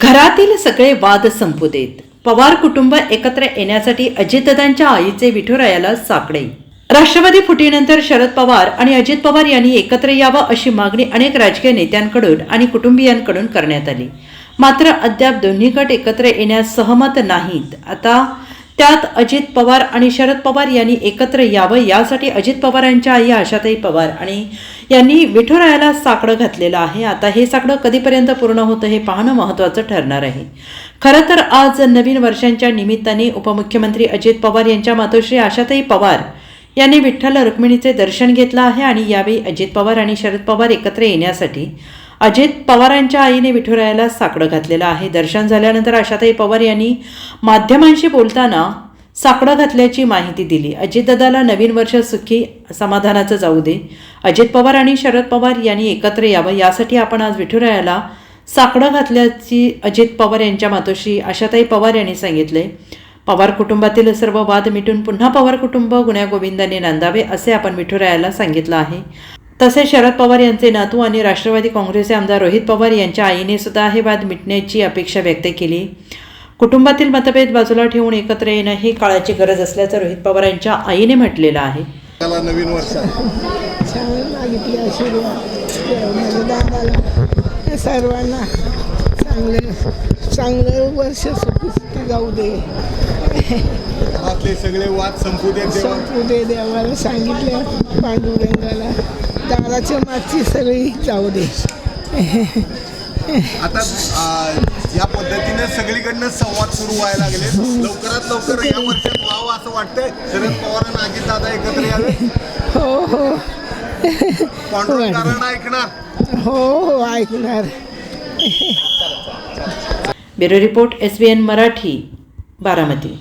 घरातील सगळे वाद संपू देत पवार कुटुंब एकत्र येण्यासाठी अजितदादांच्या आईचे विठुरायाला साकडे. राष्ट्रवादी फुटीनंतर शरद पवार आणि अजित पवार यांनी एकत्र यावं अशी मागणी अनेक राजकीय नेत्यांकडून आणि कुटुंबियांकडून करण्यात आली. मात्र अद्याप दोन्ही गट एकत्र येण्यास सहमत नाहीत. आता त्यात अजित पवार आणि शरद पवार यांनी एकत्र यावं यासाठी अजित पवार यांच्या आई आशाताई पवार आणि यांनी विठुरायाला साकडं घातलेलं आहे. आता हे साकडं कधीपर्यंत पूर्ण होतं हे पाहणं महत्त्वाचं ठरणार आहे. खरं तर आज नवीन वर्षांच्या निमित्ताने उपमुख्यमंत्री अजित पवार यांच्या मातोश्री आशाताई पवार यांनी विठ्ठल रुक्मिणीचे दर्शन घेतलं आहे आणि यावेळी अजित पवार आणि शरद पवार एकत्र येण्यासाठी अजित पवार यांच्या आईने विठुरायाला साकडं घातलेलं आहे. दर्शन झाल्यानंतर आशाताई पवार यांनी माध्यमांशी बोलताना साकडं घातल्याची माहिती दिली. अजितदादाला नवीन वर्ष सुखी समाधानाचं जाऊ दे. अजित पवार आणि शरद पवार यांनी एकत्र यावं. यासाठी आपण आज विठुरायाला साकडं घातल्याची अजित पवार यांच्या मातोश्री आशाताई पवार यांनी सांगितले. पवार कुटुंबातील सर्व वाद मिटून पुन्हा पवार कुटुंब गुण्यागोविंदाने नांदावे असे आपण विठुरायाला सांगितलं आहे. तसेच शरद पवार यांचे नातू आणि राष्ट्रवादी काँग्रेसचे आमदार रोहित पवार यांच्या आईने सुद्धा हे वाद मिटण्याची अपेक्षा व्यक्त केली. कुटुंबातील मतभेद बाजूला ठेवून एकत्र येणं ही काळाची गरज असल्याचं रोहित पवार यांच्या आईने म्हटलेलं आहे. त्याला नवीन वर्ष सर्वांना चांगले चांगलं वर्ष सुखी जाऊ दे. घरातले सगळे वाद संपू दे देवा संपू दे देवाला सांगितलं पांडुरंगाला. दाराच्या मागची सगळी जाऊ दे आता आ, या पद्धतीने सगळीकडनं संवाद सुरू व्हायला लागले. लवकरात लवकर या वर्षात व्हावं असं वाटतंय. शरद पवार आणि अजित दादा एकत्र यावे. हो हो. पांडुरंगारांना ऐकणार. हो हो ऐकणार. Bureau report S B N Marathi Baramati.